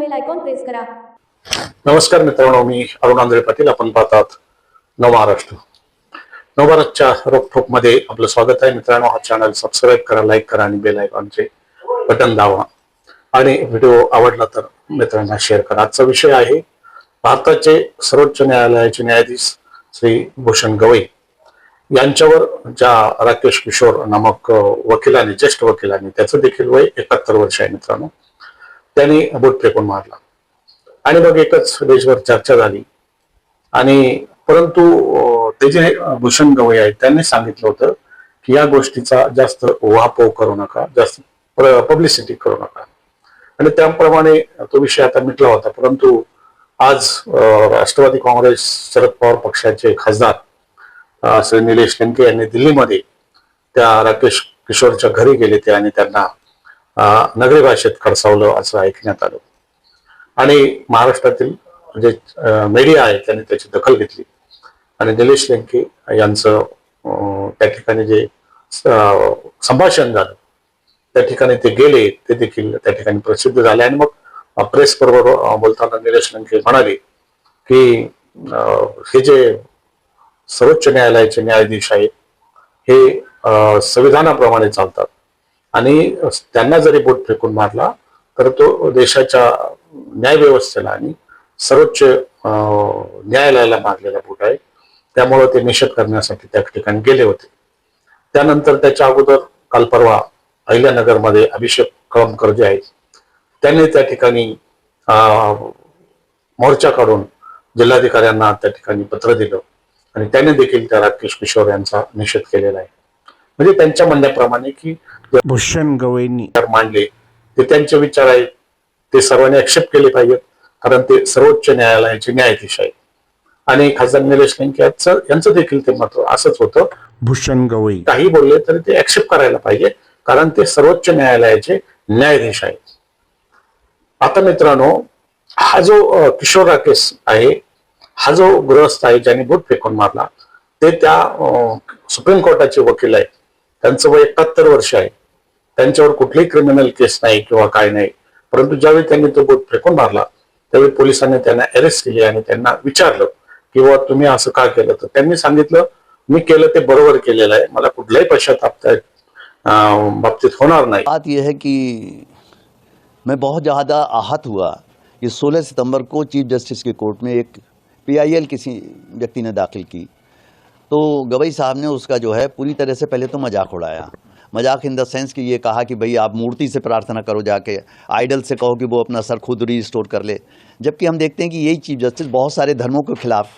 Bell icon press करा. नमस्कार मित्रांनो मी अरुण आंधळे पाटील. आपण पाहतात नवमहाराष्ट्र नवभारतच्या रोखोकमध्ये आपलं स्वागत आहे. मित्रांनो हा चॅनल सबस्क्राईब करा लाईक करा आणि बेल आयकॉनचे बटन दावा आणि व्हिडिओ आवडला तर मित्रांना शेअर करा. आजचा विषय आहे भारताचे सर्वोच्च न्यायालयाचे न्यायाधीश श्री भूषण गवई. यांच्यावर ज्या राकेश किशोर नामक वकिलाने ज्येष्ठ वकिलाने त्याचं देखील वय एकाहत्तर वर्ष आहे मित्रांनो. त्यांनी बोट फेकून मारला. आणि मग एकच देशभर चर्चा झाली. आणि परंतु ते जे भूषण गवई आहेत त्यांनी सांगितलं होतं की या गोष्टीचा जास्त वापव करू नका जास्त पब्लिसिटी करू नका. आणि त्याप्रमाणे तो विषय आता मिटला होता. परंतु आज राष्ट्रवादी काँग्रेस शरद पवार पक्षाचे खासदार श्री निलेश लंके यांनी दिल्लीमध्ये त्या राकेश किशोरच्या घरी गेले ते आणि त्यांना नगरी भाषेत खडसावलं असं ऐकण्यात आलं आणि महाराष्ट्रातील जे मीडिया आहे त्यांनी त्याची दखल घेतली आणि निलेश लंके यांचं अं, त्या ठिकाणी जे संभाषण झालं त्या ठिकाणी ते गेले ते देखील त्या ठिकाणी प्रसिद्ध झाले आणि मग प्रेस बरोबर बोलताना निलेश लंके म्हणाले की अं, हे जे सर्वोच्च न्यायालयाचे न्यायाधीश आहेत हे संविधानाप्रमाणे चालतात आणि त्यांना जरी बोट फेकून मारला तर तो देशाच्या न्यायव्यवस्थेला आणि सर्वोच्च अं, न्यायालयाला मारलेला बोट आहे. त्यामुळे ते निषेध करण्यासाठी त्या ठिकाणी गेले होते. त्यानंतर त्याच्या अगोदर काल परवा अहिल्यानगरमध्ये अभिषेक कळमकर जे आहेत त्यांनी त्या ठिकाणी मोर्चा काढून जिल्हाधिकाऱ्यांना त्या ठिकाणी पत्र दिलं. आणि त्याने देखील त्या राकेश किशोर यांचा निषेध केलेला आहे. म्हणजे त्यांच्या म्हणण्याप्रमाणे की भूषण गवईंनी विचार मांडले. ते त्यांचे विचार आहेत. ते सर्वांनी ऍक्सेप्ट केले पाहिजेत. कारण ते सर्वोच्च न्यायालयाचे न्यायाधीश आहेत. आणि खासदार निलेश लंके यांचं देखील ते मत असंच होतं. भूषण गवई काही बोलले तरी ते ऍक्सेप्ट करायला पाहिजे. कारण ते सर्वोच्च न्यायालयाचे न्यायाधीश आहेत. आता मित्रांनो हा जो किशोर राकेश आहे हा जो गृहस्थ आहे ज्याने बोट फेकून मारला ते त्या सुप्रीम कोर्टाचे वकील आहेत. त्यांचं वय एकाहत्तर वर्ष आहे. त्यांच्यावर कुठलीही क्रिमिनल केस नाही किंवा काय नाही. परंतु ज्यावेळी त्यांनी तो बोट फेकून मारला, त्यावेळी पोलिसांनी त्यांना अरेस्ट केले आणि त्यांना विचारलं की बाबा तुम्ही असं का केलं? तर त्यांनी सांगितलं, मी केलं ते बरोबर केलेलं आहे. मला कुठलाही पश्चाताप बाबतीत होणार नाही. बात यह है कि मैं बहुत ज़्यादा आहत हुआ। कि 16 सितंबर को चीफ जस्टिस के कोर्ट में एक पीआईएल किसी व्यक्ति ने दाखिल की। तो गवई साहब ने उसका जो है, पूरी तरह से पहले तो मज़ाक उड़ाया। मज़ाक इन द सेंस कि ये कहा कि भाई आप मूर्ति से प्रार्थना करो जाके, आइडल से कहो कि वो अपना सर खुद रिस्टोर कर ले। जबकि हम देखते हैं कि यही चीफ जस्टिस बहुत सारे धर्मों के खिलाफ,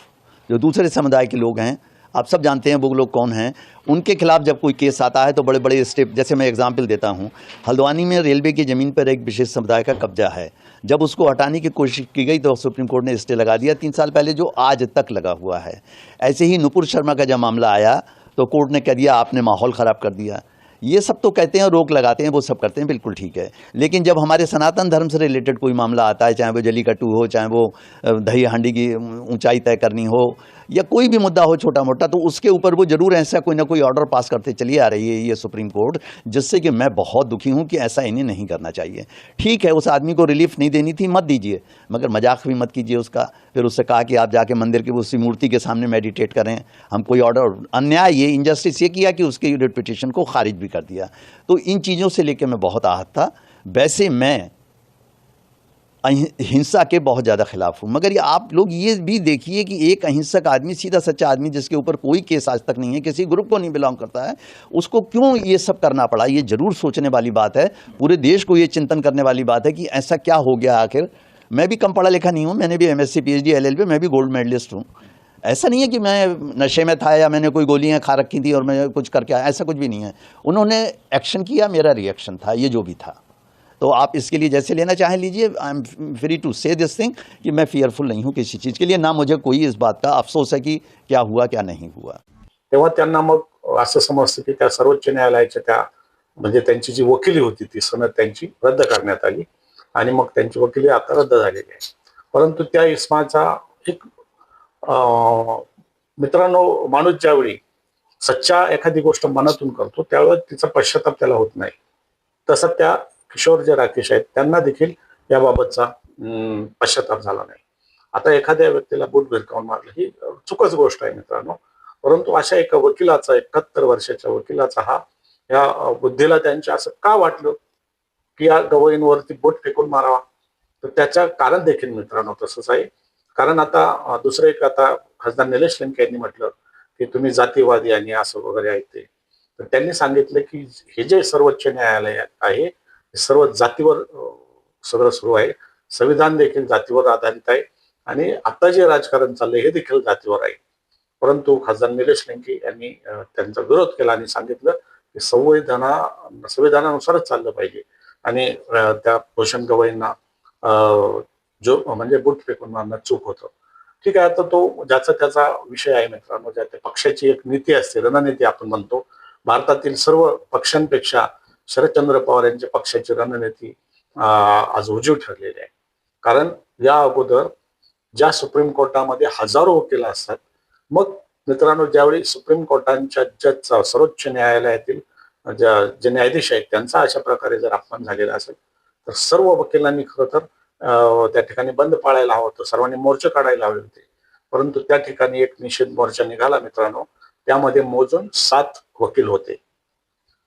जो दूसरे समुदाय के लोग हैं, आप सब जानते हैं वो लोग कौन हैं, उनके खिलाफ जब कोई केस आता है तो बड़े बड़े स्टेप जैसे मैं एग्जांपल देता हूँ, हल्द्वानी में रेलवे की ज़मीन पर एक विशेष समुदाय का कब्जा है। जब उसको हटाने की कोशिश की गई तो सुप्रीम कोर्ट ने स्टे लगा दिया। तीन साल पहले जो आज तक लगा हुआ है। ऐसे ही नुपुर शर्मा का जब मामला आया तो कोर्ट ने कह दिया, आपने माहौल ख़राब कर दिया। ये सब तो कहते हैं, रोक लगाते हैं, वो सब करते हैं, बिल्कुल ठीक है। लेकिन जब हमारे सनातन धर्म से रिलेटेड कोई मामला आता है, चाहे वो जलीकट्टू हो, चाहे वो दही हांडी की ऊंचाई तय करनी हो या कोई भी मुद्दा हो छोटा मोटा तो उसके ऊपर वो ज़रूर ऐसा कोई ना कोई ऑर्डर पास करते चली आ रही है ये सुप्रीम कोर्ट जिससे कि मैं बहुत दुखी हूँ कि ऐसा इन्हें नहीं करना चाहिए। ठीक है, उस आदमी को रिलीफ नहीं देनी थी, मत दीजिए, मगर मज़ाक भी मत कीजिए उसका। फिर उससे कहा कि आप जाके मंदिर की, उसी मूर्ति के सामने मेडिटेट करें। हम कोई ऑर्डर अन्याय, ये इनजस्टिस ये किया कि उसके पिटिशन को खारिज भी कर दिया। तो इन चीज़ों से लेकर मैं बहुत आहत था। वैसे मैं हिंसा के बहुत ज़्यादा खिलाफ हूँ। मगर ये आप लोग ये भी देखिए कि एक अहिंसक आदमी, सीधा सच्चा आदमी जिसके ऊपर कोई केस आज तक नहीं है, किसी ग्रुप को नहीं बिलोंग करता है, उसको क्यों ये सब करना पड़ा? ये ज़रूर सोचने वाली बात है, पूरे देश को ये चिंतन करने वाली बात है कि ऐसा क्या हो गया आखिर। मैं भी कम पढ़ा लिखा नहीं हूँ, मैंने भी M S C P H D L L मैं भी गोल्ड मेडलिस्ट हूँ। ऐसा नहीं है कि मैं नशे में था या मैंने कोई गोलियाँ खा रखी थी और मैं कुछ करके आया, ऐसा कुछ भी नहीं है। उन्होंने एक्शन किया, मेरा रिएक्शन था, ये जो भी था। तो आप इसके लिए जैसे लेना चाहें लीजिए। I am free to say this thing कि मैं फियरफुल नहीं हूँ किसी चीज़ के लिए ना मुझे कोई इस बात का अफसोस है कि क्या हुआ क्या नहीं हुआ। तेव्हा त्यांना मग असं समजतं की त्या सर्वोच्च न्यायालयाच्या त्या म्हणजे त्यांची जी वकिली होती ती सनद त्यांची रद्द करण्यात आली आणि मग त्यांची वकिली आता रद्द झालेली आहे. परंतु त्या इस्माचा एक मित्रांनो माणूस ज्यावेळी सच्चा एखादी गोष्ट मनातून करतो त्यावेळेस तिचा पश्चाताप त्याला होत नाही. तसं त्या किशोर जे राकेश आहेत त्यांना देखील याबाबतचा अं, पश्चाताप झाला नाही. आता एखाद्या व्यक्तीला बूट भिरकावून मारलं ही चुकच गोष्ट आहे मित्रांनो. परंतु अशा एका वकिलाचा एकाहत्तर वर्षाच्या वकिलाचा हा या बुद्धीला त्यांच्या असं का वाटलं की या गवईंवरती बोट फेकून मारावा? तर त्याच्या कारण देखील मित्रांनो तसंच आहे. कारण आता दुसरं एक आता खासदार निलेश लंके यांनी म्हटलं की तुम्ही जातीवादी आणि असं वगैरे आहे ते. तर त्यांनी सांगितलं की हे जे सर्वोच्च न्यायालय आहे सर्व जातीवर सगळं सुरू आहे. संविधान देखील जातीवर आधारित आहे. आणि आता जे राजकारण चाललंय हे देखील जातीवर आहे. परंतु खासदार निलेश लंके यांनी त्यांचा विरोध केला आणि सांगितलं की संविधाना संविधानानुसारच चाललं पाहिजे. आणि त्या भूषण गवईंना जो म्हणजे बूट फेकून मारणं चूक होतं. ठीक आहे आता तो ज्याचा त्याचा विषय आहे मित्रांनो ज्या त्या पक्षाची एक नीती असते रणनीती आपण म्हणतो. भारतातील सर्व पक्षांपेक्षा शरदचंद्र पवार यांच्या पक्षाची रणनीती आज उजीव ठरलेली आहे. कारण या अगोदर ज्या सुप्रीम कोर्टामध्ये हजारो वकील असतात मग मित्रांनो ज्यावेळी सुप्रीम कोर्टांच्या जजचा सर्वोच्च न्यायालयातील ज्या जे न्यायाधीश आहेत त्यांचा अशा प्रकारे जर अपमान झालेला असेल तर सर्व वकिलांनी खरं तर त्या ठिकाणी बंद पाळायला हवं होतं सर्वांनी मोर्चे काढायला हवे होते. परंतु त्या ठिकाणी एक निषेध मोर्चा निघाला मित्रांनो त्यामध्ये मोजून सात वकील होते.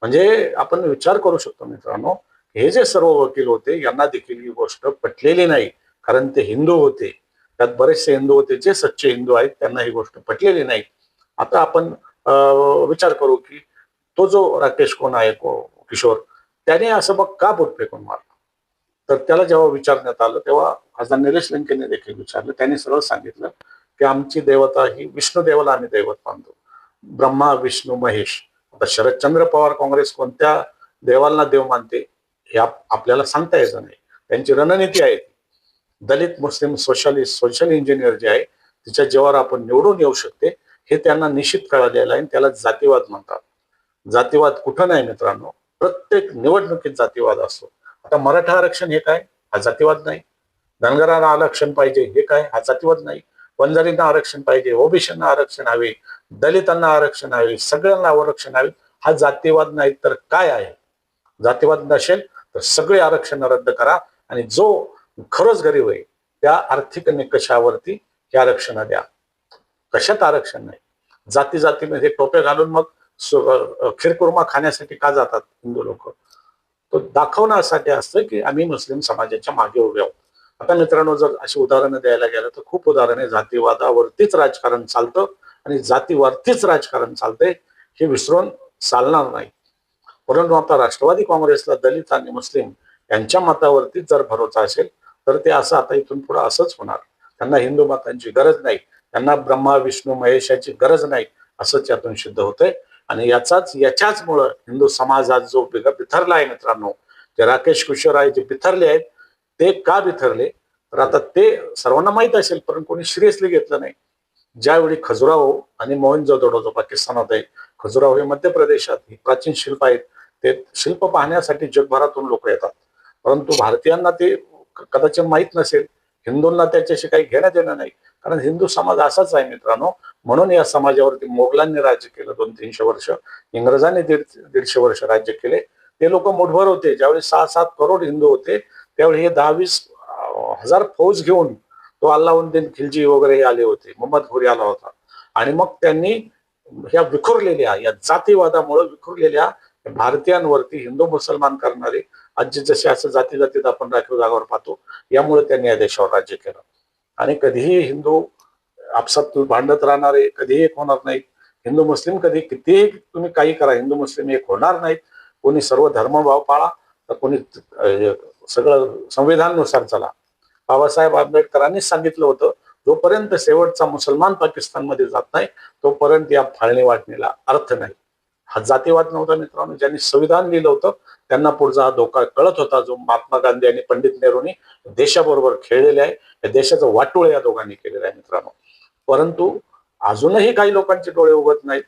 म्हणजे आपण विचार करू शकतो मित्रांनो हे जे सर्व वकील होते यांना देखील ही गोष्ट पटलेली नाही. कारण ते हिंदू होते. त्यात बरेचसे हिंदू होते जे सच्चे हिंदू आहेत त्यांना ही गोष्ट पटलेली नाही. आता आपण विचार करू की तो जो राकेश कोण आहे को- किशोर त्याने असं बघ का बोट फेकून मारलं? तर त्याला जेव्हा विचारण्यात आलं तेव्हा खासदार निलेश लंकेने देखील विचारलं. त्यांनी सरळ सांगितलं की आमची देवता ही विष्णू देवाला आम्ही दैवत मानतो. ब्रह्मा विष्णू महेश. आता शरदचंद्र पवार काँग्रेस कोणत्या देवाला देव मानते हे आपल्याला सांगता यायचं नाही. त्यांची रणनीती आहे. Dalit Muslim socialist social engineer जे आहे तिच्या जेव्हा आपण निवडून येऊ शकते हे त्यांना निश्चित कळालेलं आहे आणि त्याला जातीवाद म्हणतात. जातीवाद कुठं नाही मित्रांनो. प्रत्येक निवडणुकीत जातीवाद असतो. आता मराठा आरक्षण हे काय? हा जातीवाद नाही. धनगरांना आरक्षण पाहिजे हे काय? हा जातीवाद नाही. वंजारींना आरक्षण पाहिजे ओबीसींना आरक्षण हवे दलितांना आरक्षण हवे सगळ्यांना आरक्षण हवे. हा जातीवाद नाही तर काय आहे? जातीवाद नसेल तर सगळे आरक्षण रद्द करा आणि जो खरंच गरीब आहे त्या आर्थिक निकषावरती हे आरक्षण द्या. कशात आरक्षण नाही? जाती जातीमध्ये टोपे घालून मग खिरकुर्मा खीरकुर्मा खाण्यासाठी का जातात हिंदू लोक? तो दाखवण्यासाठी असतं की आम्ही मुस्लिम समाजाच्या मागे उभे आहोत. आता मित्रांनो जर अशी उदाहरणं द्यायला गेलं तर खूप उदाहरणे जातीवादावरतीच राजकारण चालतं. आणि जातीवरतीच राजकारण चालतंय हे विसरून चालणार नाही. परंतु आता राष्ट्रवादी काँग्रेसला दलित आणि मुस्लिम यांच्या मतावरतीच जर भरोसा असेल तर ते असं आता इथून पुढे असंच होणार. त्यांना हिंदू मतांची गरज नाही त्यांना ब्रह्मा विष्णू महेशाची गरज नाही असंच यातून सिद्ध होतंय. आणि याचाच याच्याच मुळे हिंदू समाजात जो बिग- बिथरला आहे मित्रांनो जे राकेश किशोर आहे जे बिथरले आहेत ते का बिथरले? तर आता ते सर्वांना माहीत असेल पण कोणी सिरियसली घेतलं नाही. ज्यावेळी खजुराहो आणि मोहनजोदडो जो पाकिस्तानात आहे खजुराहो हे मध्य प्रदेशात ही प्राचीन शिल्प आहेत. ते शिल्प पाहण्यासाठी जगभरातून लोक येतात. परंतु भारतीयांना ते कदाचित माहीत नसेल. हिंदूंना त्याच्याशी काही घेणं देणं नाही. कारण हिंदू समाज असाच आहे मित्रांनो. म्हणून या समाजावरती मोगलांनी राज्य केलं दोन तीनशे वर्ष. इंग्रजांनी दीड दीडशे वर्ष राज्य केले. ते लोक मुठभर होते. ज्यावेळी सहा सात करोड हिंदू होते त्यावेळी हे दहावीस हजार फौज घेऊन तो अल्लाउद्दीन खिलजी वगैरे आले होते मोहम्मद घोरी आला होता. आणि मग त्यांनी ह्या विखुरलेल्या या जातीवादामुळे विखुरलेल्या भारतीयांवरती हिंदू मुसलमान करणारे आज जसे असं जाती जातीत आपण राखीव जागावर पाहतो यामुळे त्यांनी या देशावर राज्य केलं. आणि कधीही हिंदू आपसात भांडत राहणारे कधीही एक होणार नाहीत. हिंदू मुस्लिम कधी कितीही तुम्ही काही करा हिंदू मुस्लिम एक होणार नाहीत. कोणी सर्व धर्मभाव पाळा तर कोणी सगळं संविधानानुसार चला. बाबासाहेब आंबेडकरांनी सांगितलं होतं जोपर्यंत शेवटचा मुसलमान पाकिस्तानमध्ये जात नाही तोपर्यंत या फाळणी वाटणीला अर्थ नाही. हा जातीवाद नव्हता मित्रांनो. ज्यांनी संविधान लिहिलं होतं त्यांना पुढचा हा धोका कळत होता जो महात्मा गांधी आणि पंडित नेहरूंनी देशाबरोबर खेळलेले आहे. या देशाचं वाटोळ या दोघांनी केलेलं आहे मित्रांनो. परंतु अजूनही काही लोकांचे डोळे उगत नाहीत.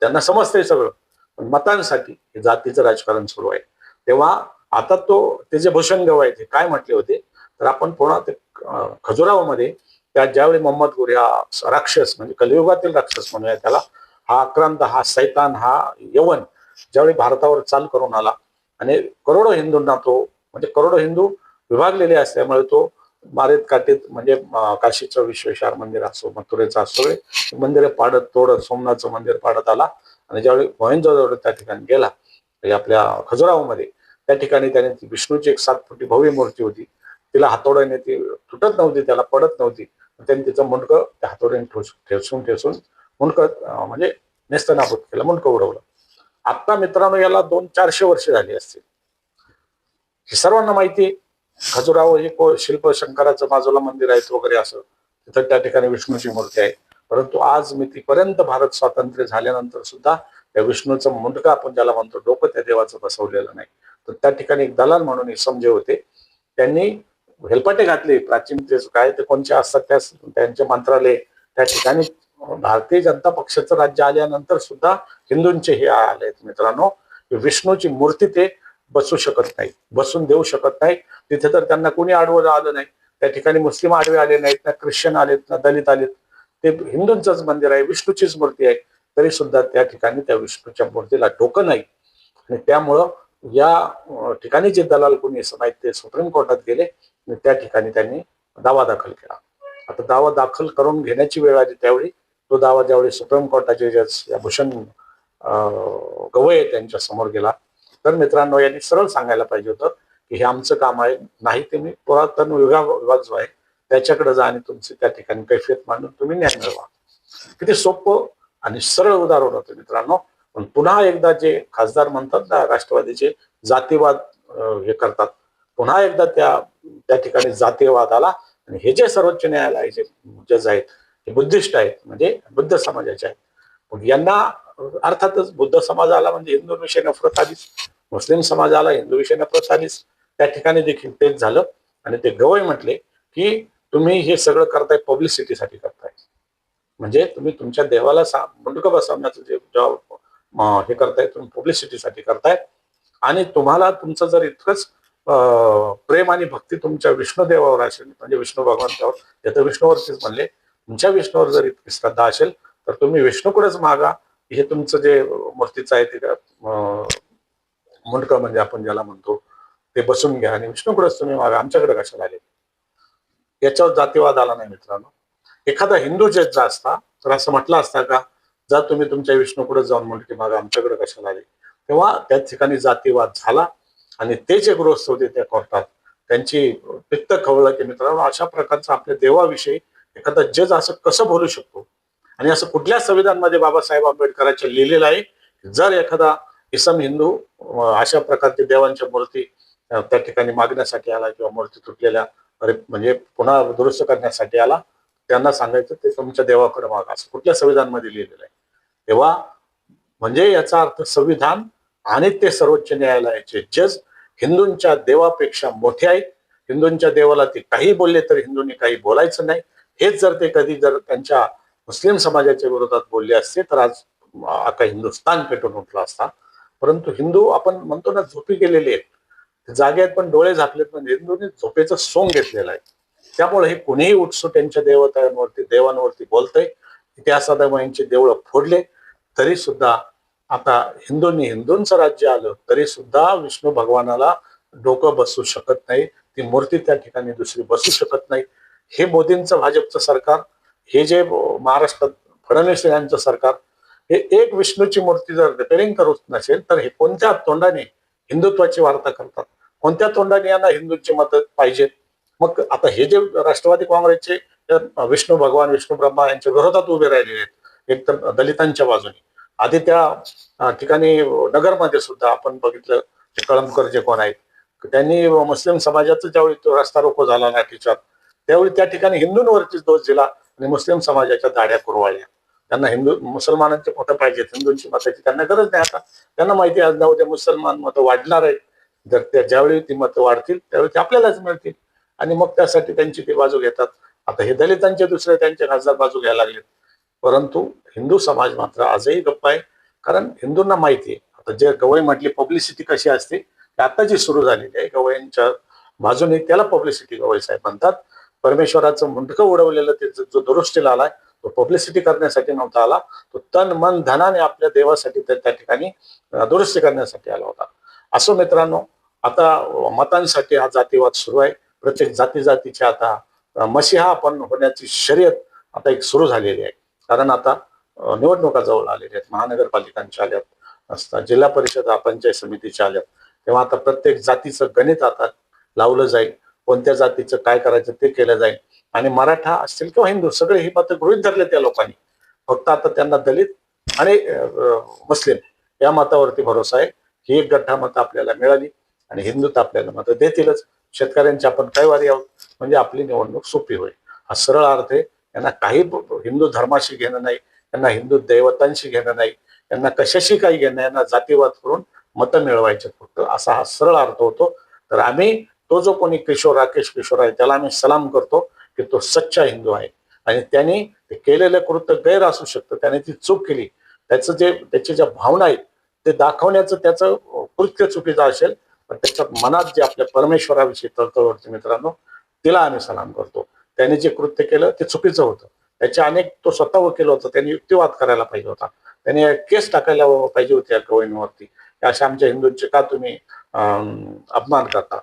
त्यांना समजतंय सगळं. पण मतांसाठी हे जातीचं राजकारण सुरू आहे. तेव्हा आता तो ते जे भूषण गवायचे काय म्हटले होते? तर आपण पुन्हा ते खजुरावामध्ये त्या ज्यावेळी मोहम्मद गुरी हा राक्षस म्हणजे कलियुगातील राक्षस म्हणूया त्याला हा आक्रांत हा सैतान हा यवन ज्यावेळी भारतावर चाल करून आला आणि करोडो हिंदूंना तो म्हणजे करोडो हिंदू विभागलेले असल्यामुळे तो मारेत काटेत म्हणजे काशीचं विश्वेश्वर मंदिर असो मथुरेचं असो मंदिर मंदिरे पाडत तोडत सोमनाथचं मंदिर पाडत आला आणि ज्यावेळी मोहेंजोदडो त्या ठिकाणी गेला आपल्या खजुरावमध्ये त्या ठिकाणी त्याने विष्णूची एक सात फुटी भव्य मूर्ती होती. तिला हातोड्याने ती तुटत नव्हती त्याला पडत नव्हती. त्यांनी तिचं मुंडकं त्या हातोड्याने ठोस- ठेसून ठेसून मुंडकं म्हणजे नेस्तनाबूत केलं मुंडकं उडवलं. आता मित्रांनो याला दोन चारशे वर्ष झाली असतील. हे सर्वांना माहिती खजुराव हे को- शिल्प शंकराचं बाजूला मंदिर आहेत वगैरे असं. तिथं त्या ठिकाणी विष्णूची मूर्ती आहे. परंतु आज मी तीपर्यंत भारत स्वातंत्र्य झाल्यानंतर सुद्धा त्या विष्णूचं मुंडकं आपण ज्याला म्हणतो डोकं त्या देवाचं बसवलेलं नाही. तर त्या ठिकाणी एक दलाल म्हणून एक समजे होते. त्यांनी हेलपाटे घातले. प्राचीन ते काय ते कोणचे असतात त्या त्यांचे मंत्रालय त्या ठिकाणी भारतीय जनता पक्षाचं राज्य आल्यानंतर सुद्धा हिंदूंचे हे आले मित्रांनो. विष्णूची मूर्ती ते बसू शकत नाही. बसून देऊ शकत नाही. तिथे तर त्यांना कोणी आडवं आलं नाही. त्या ठिकाणी मुस्लिम आडवे आले नाहीत ना ख्रिश्चन आलेत ना दलित आलेत. ते हिंदूंचंच मंदिर आहे विष्णूचीच मूर्ती आहे. तरी सुद्धा त्या ठिकाणी त्या विष्णूच्या मूर्तीला डोकं नाही. आणि त्यामुळं या ठिकाणी जे दलाल कोणी असं ते सुप्रीम कोर्टात गेले त्या ठिकाणी त्यांनी दावा दाखल केला. आता दावा दाखल करून घेण्याची वेळ आली त्यावेळी. तो दावा ज्यावेळी सुप्रीम कोर्टाचे जज या भूषण अं, गवई त्यांच्यासमोर गेला. तर मित्रांनो यांनी सरळ सांगायला पाहिजे होतं की हे आमचं काम आहे नाही ते मी पुरातन विभाग विभाग जो आहे त्याच्याकडे जा आणि तुमची त्या ठिकाणी कैफियत मांडून तुम्ही न्याय मिळवा. किती सोपं आणि सरळ उदाहरण होतं मित्रांनो. पण पुन्हा एकदा जे खासदार म्हणतात ना राष्ट्रवादीचे जातीवाद हे करतात पुन्हा एकदा त्या त्या ठिकाणी जातीयवाद आला आणि हे जे सर्वोच्च न्यायालयाचे जज आहेत हे बुद्धिस्ट आहेत म्हणजे बुद्ध समाजाचे आहेत मग यांना अर्थातच बुद्ध समाजाला म्हणजे हिंदूंविषयी नफरत आलीच मुस्लिम समाजाला हिंदूविषयी नफरत आलीच त्या ठिकाणी देखील तेच झालं आणि ते गवई म्हटले की तुम्ही हे सगळं करताय पब्लिसिटीसाठी करताय. म्हणजे तुम्ही तुमच्या देवाला सा मुंडक बसवण्याचं जे जेव्हा, हे करताय तुम्ही पब्लिसिटीसाठी करताय आणि तुम्हाला तुमचं जर इतकंच प्रेम आणि भक्ती तुमच्या विष्णुदेवावर असेल म्हणजे विष्णू भगवंतावर. हे तर विष्णूवरतीच म्हणले. तुमच्या विष्णूवर जर इतकी श्रद्धा असेल तर तुम्ही विष्णूकडेच मागा. हे तुमचं जे मूर्तीचं आहे ते मुंडकं म्हणजे आपण ज्याला म्हणतो ते बसून घ्या आणि विष्णूकडेच तुम्ही मागा. आमच्याकडे कशाला आले? याच्यावर जातीवाद आला नाही मित्रांनो. एखादा हिंदू जज असता तर असं म्हटलं असता का जर तुम्ही तुमच्या विष्णूकडे जाऊन मुंडकी मागा आमच्याकडे कशाला आले? तेव्हा त्या ठिकाणी जातीवाद झाला. आणि ते जे गृहस्थ होते त्या कोर्टात त्यांची पित्त खवळलं की मित्रांनो अशा प्रकारचं आपल्या देवाविषयी एखादा जज असं कसं बोलू शकतो? आणि असं कुठल्या संविधानमध्ये बाबासाहेब आंबेडकरांच्या लिहिलेलं आहे जर एखादा इसम हिंदू अशा प्रकारचे देवांच्या मूर्ती त्या ठिकाणी मागण्यासाठी आला किंवा मूर्ती तुटलेल्या म्हणजे पुन्हा दुरुस्त करण्यासाठी आला त्यांना सांगायचं ते तुमच्या देवाकडे मागा. असं कुठल्या संविधानमध्ये लिहिलेलं आहे? तेव्हा म्हणजे याचा अर्थ संविधान आणि ते सर्वोच्च न्यायालयाचे जज हिंदूंच्या देवापेक्षा मोठे आहेत हिंदूंच्या देवाला ते काही बोलले तर हिंदूंनी काही बोलायचं नाही. हेच जर ते कधी जर त्यांच्या मुस्लिम समाजाच्या विरोधात बोलले असते तर आज आता हिंदुस्थान पेटून उठला असता. परंतु हिंदू आपण म्हणतो ना झोपी गेलेले आहेत. जागे आहेत पण डोळे झाकलेत म्हणजे हिंदूंनी झोपेचं सोंग घेतलेलं आहे. त्यामुळे हे कोणीही उठसू त्यांच्या देवतांवरती देवांवरती बोलतंय. इतिहासादमाईंचे देवळं फोडले तरी सुद्धा आता हिंदूंनी हिंदूंचं राज्य आलं तरी सुद्धा विष्णू भगवानाला डोकं बसू शकत नाही. ती मूर्ती त्या ठिकाणी दुसरी बसू शकत नाही. हे मोदींचं भाजपचं सरकार हे जे महाराष्ट्रात फडणवीस यांचं सरकार हे एक विष्णूची मूर्ती जर रिपेरिंग करत नसेल तर हे कोणत्या तोंडाने हिंदुत्वाची वार्ता करतात? कोणत्या तोंडाने यांना हिंदूंची मतं पाहिजेत? मग आता हे जे राष्ट्रवादी काँग्रेसचे विष्णू भगवान विष्णू ब्रह्मा यांच्या विरोधात उभे राहिलेले आहेत एकतर दलितांच्या बाजूने. आधी त्या ठिकाणी नगरमध्ये सुद्धा आपण बघितलं ते कळमकर जे कोण आहेत त्यांनी मुस्लिम समाजाचा ज्यावेळी तो रस्ता रोको झाला लाठीचार त्यावेळी त्या ठिकाणी हिंदूंवरतीच दोष दिला आणि मुस्लिम समाजाच्या दाड्या कुरवाळल्या त्यांना हिंदू मुसलमानांचे मतं पाहिजेत हिंदूंची मताची त्यांना गरज नाही आता. त्यांना माहिती आज ना उद्या मुसलमान मतं वाढणार आहेत. जर त्या ज्यावेळी ती मतं वाढतील त्यावेळी ते आपल्यालाच मिळतील. आणि मग त्यासाठी त्यांची ती बाजू घेतात. आता हे दलितांचे दुसरे त्यांचे खासदार बाजू घ्यायला लागलेत. परंतु हिंदू समाज मात्र आजही गप्प आहे. कारण हिंदूंना माहिती आहे. आता जे गवई म्हटली पब्लिसिटी कशी असते आता जी सुरू झालेली आहे गवईंच्या बाजूने त्याला पब्लिसिटी गवई साहेब म्हणतात. परमेश्वराचं मुंडकं उडवलेलं ते जो दुरुस्तीला आलाय तो पब्लिसिटी करण्यासाठी नव्हता आला. तो तन मन धनाने आपल्या देवासाठी त्या त्या ठिकाणी दुरुस्ती करण्यासाठी आला होता. असो मित्रांनो आता मतांसाठी हा जातीवाद सुरू आहे. प्रत्येक जाती जातीच्या आता अं, आपण होण्याची शर्यत आता एक सुरू झालेली आहे. कारण आता निवडणुका जवळ आलेल्या आहेत महानगरपालिकांच्या आल्यात असतात जिल्हा परिषद पंचायत समितीच्या आल्यात तेव्हा आता प्रत्येक जातीचं गणित आता लावलं जाईल कोणत्या जातीचं काय करायचं ते केलं जाईल. आणि मराठा असतील किंवा हिंदू सगळे ही मात्र गृहीत धरले त्या लोकांनी. फक्त आता त्यांना दलित आणि मुस्लिम या मतावरती भरोसा आहे. ही एक गठ्ठा मतं आपल्याला मिळाली आणि हिंदुत्व आपल्याला मतं देतीलच. शेतकऱ्यांची आपण काय वारी आहोत म्हणजे आपली निवडणूक सोपी होईल. हा सरळ अर्थ आहे. यांना काही हिंदू धर्माशी घेणं नाही यांना हिंदू दैवतांशी घेणं नाही यांना कशाशी काही घेणं यांना जातीवाद करून मतं मिळवायचे फक्त असा हा सरळ अर्थ होतो. तर आम्ही तो जो कोणी किशोर राकेश किशोर आहे त्याला आम्ही सलाम करतो की तो सच्चा हिंदू आहे. आणि त्याने ते केलेलं कृत्य गैर असू शकतं त्याने ती चूक केली. त्याचं जे त्याच्या ज्या भावना आहेत ते दाखवण्याचं त्याचं कृत्य चुकीचं असेल पण त्याच्या मनात जे आपल्या परमेश्वराविषयी तळतळवरती मित्रांनो तिला आम्ही सलाम करतो. त्याने जे कृत्य केलं ते चुकीचं होतं. त्याचे अनेक तो स्वतः वकील होता त्यांनी युक्तिवाद करायला पाहिजे होता. त्याने केस टाकायला पाहिजे होती या गवळींवरती अशा आमच्या हिंदूंचे का तुम्ही अं, अपमान करता?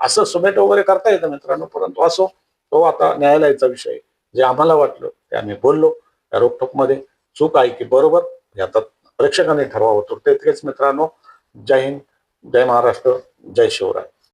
असं सुमेट वगैरे करता येतं मित्रांनो परंतु असो तो आता न्यायालयाचा विषय जे आम्हाला वाटलं ते आम्ही बोललो. त्या रोखोकमध्ये चूक आहे की बरोबर हे आता प्रेक्षकांनी ठरवावं. तर तेच मित्रांनो. जय हिंद जय महाराष्ट्र जय शिवराय.